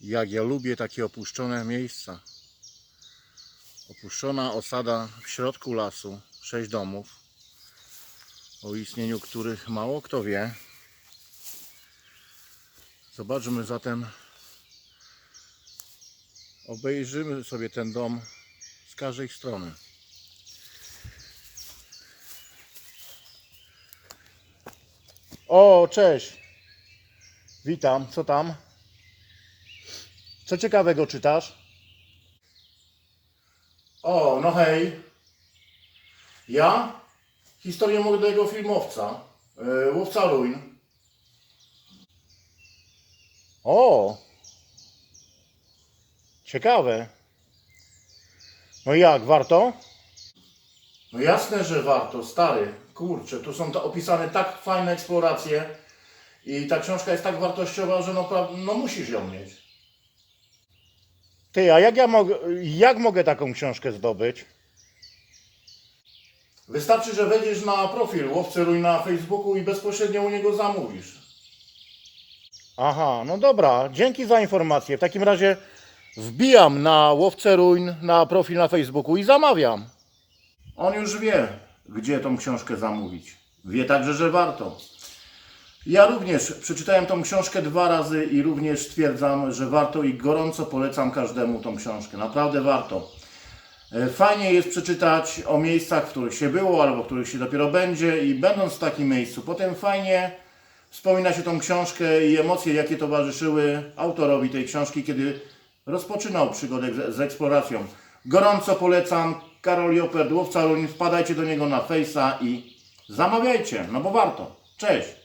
Jak ja lubię takie opuszczone miejsca. Opuszczona osada w środku lasu, sześć domów, o istnieniu których mało kto wie. Zobaczmy zatem, obejrzymy sobie ten dom z każdej strony. O, cześć. Witam, co tam? Co ciekawego czytasz? O, no hej. Ja? Historię młodego filmowca. Yy, łowca ruin. O! Ciekawe. No jak, warto? No jasne, że warto, stary. Kurczę, tu są opisane tak fajne eksploracje i ta książka jest tak wartościowa, że no, pra- no musisz ją mieć. Ty, a jak ja mogę, jak mogę taką książkę zdobyć? Wystarczy, że wejdziesz na profil Łowcy Ruin na Facebooku i bezpośrednio u niego zamówisz. Aha, no dobra, dzięki za informację. W takim razie wbijam na Łowcę Ruin na profil na Facebooku i zamawiam. On już wie, gdzie tą książkę zamówić. Wie także, że warto. Ja również przeczytałem tą książkę dwa razy i również stwierdzam, że warto i gorąco polecam każdemu tą książkę. Naprawdę warto. E, Fajnie jest przeczytać o miejscach, w których się było albo w których się dopiero będzie i będąc w takim miejscu, potem fajnie wspomina się tą książkę i emocje, jakie towarzyszyły autorowi tej książki, kiedy rozpoczynał przygodę z, eksploracją. Gorąco polecam. Karol Joper, Łowca Ruin, wpadajcie do niego na Face'a i zamawiajcie, no bo warto. Cześć!